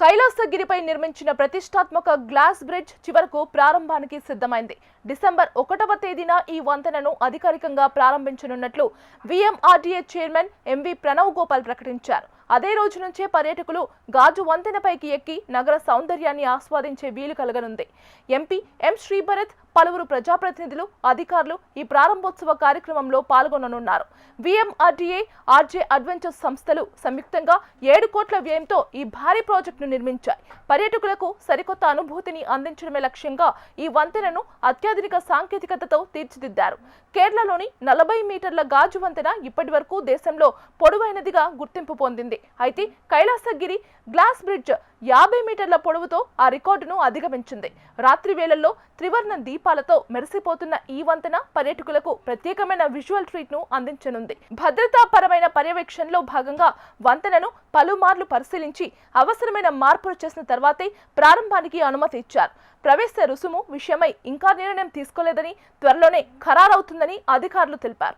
కైలాసగిరిపై నిర్మించిన ప్రతిష్టాత్మక glass bridge చివరకు ప్రారంభానికి సిద్ధమైంది. డిసెంబర్ ఒకటవ తేదీన ఈ వంతెనను అధికారికంగా ప్రారంభించనున్నట్లు VMRDA chairman MV Pranav Gopal ప్రకటించారు. అదే రోజు నుంచే పర్యాటకులు గాజు వంతెనపైకి ఎక్కి నగర సౌందర్యాన్ని ఆస్వాదించే వీలు కలగనుంది. ఎంపీ ఎం శ్రీభరత్ పలువురు ప్రజాప్రతినిధులు అధికారులు ఈ ప్రారంభోత్సవ కార్యక్రమంలో పాల్గొననున్నారు. విఎంఆర్డీఏ ఆర్జే అడ్వెంచర్స్ సంస్థలు సంయుక్తంగా ఏడు కోట్ల వ్యయంతో ఈ భారీ ప్రాజెక్టును నిర్మించాయి. పర్యాటకులకు సరికొత్త అనుభూతిని అందించడమే లక్ష్యంగా ఈ వంతెనను అత్యాధునిక సాంకేతికతతో తీర్చిదిద్దారు. కేరళలోని నలభై మీటర్ల గాజు వంతెన ఇప్పటి దేశంలో పొడవైనదిగా గుర్తింపు పొందింది. అయితే కైలాసగిరి గ్లాస్ బ్రిడ్జ్ యాభై మీటర్ల పొడవుతో ఆ రికార్డును అధిగమించింది. రాత్రి వేళల్లో త్రివర్ణ దీపాలతో మెరిసిపోతున్న ఈ వంతెన పర్యాటకులకు ప్రత్యేకమైన విజువల్ ట్రీట్ను అందించనుంది. భద్రతాపరమైన పర్యవేక్షణలో భాగంగా వంతెనను పలుమార్లు పరిశీలించి అవసరమైన మార్పులు చేసిన తర్వాతే ప్రారంభానికి అనుమతి ఇచ్చారు. ప్రవేశ రుసుము విషయమై ఇంకా నిర్ణయం తీసుకోలేదని త్వరలోనే ఖరారవుతుందని అధికారులు తెలిపారు.